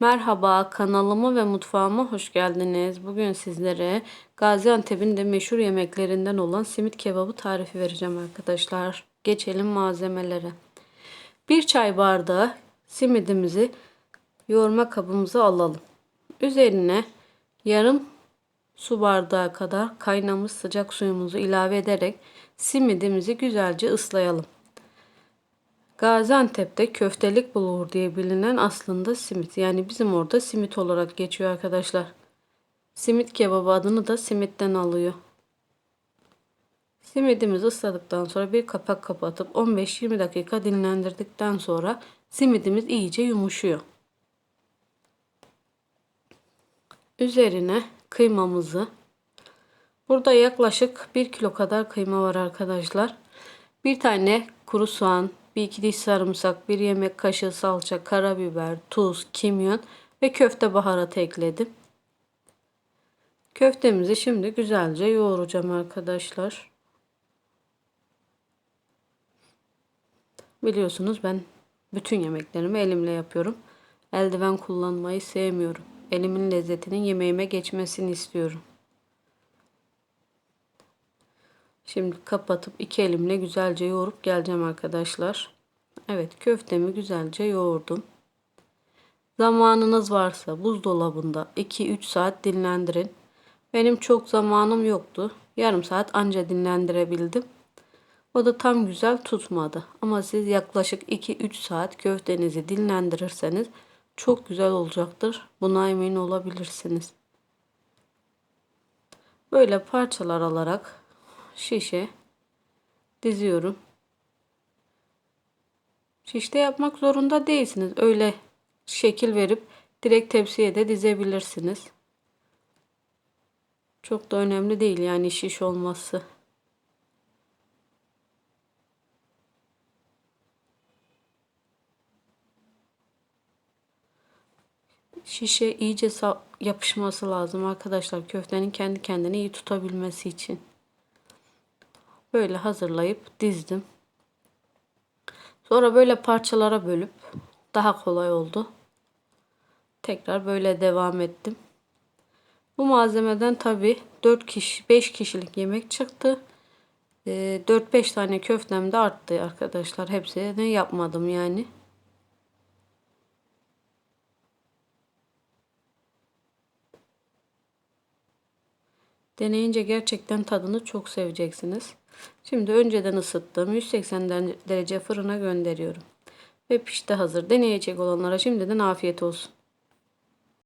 Merhaba kanalıma ve mutfağıma hoş geldiniz. Bugün sizlere Gaziantep'in de meşhur yemeklerinden olan simit kebabı tarifi vereceğim arkadaşlar. Geçelim malzemelere. Bir çay bardağı simidimizi yoğurma kabımıza alalım. Üzerine yarım su bardağı kadar kaynamış sıcak suyumuzu ilave ederek simidimizi güzelce ıslayalım. Gaziantep'te köftelik bulgur diye bilinen aslında simit. Yani bizim orada simit olarak geçiyor arkadaşlar. Simit kebabı adını da simitten alıyor. Simidimizi ısladıktan sonra bir kapak kapatıp 15-20 dakika dinlendirdikten sonra simidimiz iyice yumuşuyor. Üzerine kıymamızı Burada yaklaşık 1 kilo kadar kıyma var arkadaşlar. Bir tane kuru soğan, bir iki diş sarımsak, bir yemek kaşığı salça, karabiber, tuz, kimyon ve köfte baharatı ekledim. Köftemizi şimdi güzelce yoğuracağım arkadaşlar. Biliyorsunuz ben bütün yemeklerimi elimle yapıyorum. Eldiven kullanmayı sevmiyorum. Elimin lezzetinin yemeğime geçmesini istiyorum. Şimdi kapatıp iki elimle güzelce yoğurup geleceğim arkadaşlar. Evet köftemi güzelce yoğurdum. Zamanınız varsa buzdolabında 2-3 saat dinlendirin. Benim çok zamanım yoktu. Yarım saat anca dinlendirebildim. O da tam güzel tutmadı. Ama siz yaklaşık 2-3 saat köftenizi dinlendirirseniz çok güzel olacaktır. Buna emin olabilirsiniz. Böyle parçalar alarak şişe diziyorum. Şişte yapmak zorunda değilsiniz. Öyle şekil verip direkt tepsiye de dizebilirsiniz. Çok da önemli değil yani şiş olması. Şişe iyice yapışması lazım arkadaşlar. Köftenin kendi kendini iyi tutabilmesi için. Böyle hazırlayıp dizdim. Sonra böyle parçalara bölüp daha kolay oldu. Tekrar böyle devam ettim. Bu malzemeden tabi 4 kişi 5 kişilik yemek çıktı. 4-5 ee, tane köftem de arttı arkadaşlar. Hepsini yapmadım yani. Deneyince gerçekten tadını çok seveceksiniz. Şimdi önceden ısıttığım 180 derece fırına gönderiyorum. Ve pişti hazır. Deneyecek olanlara şimdiden afiyet olsun.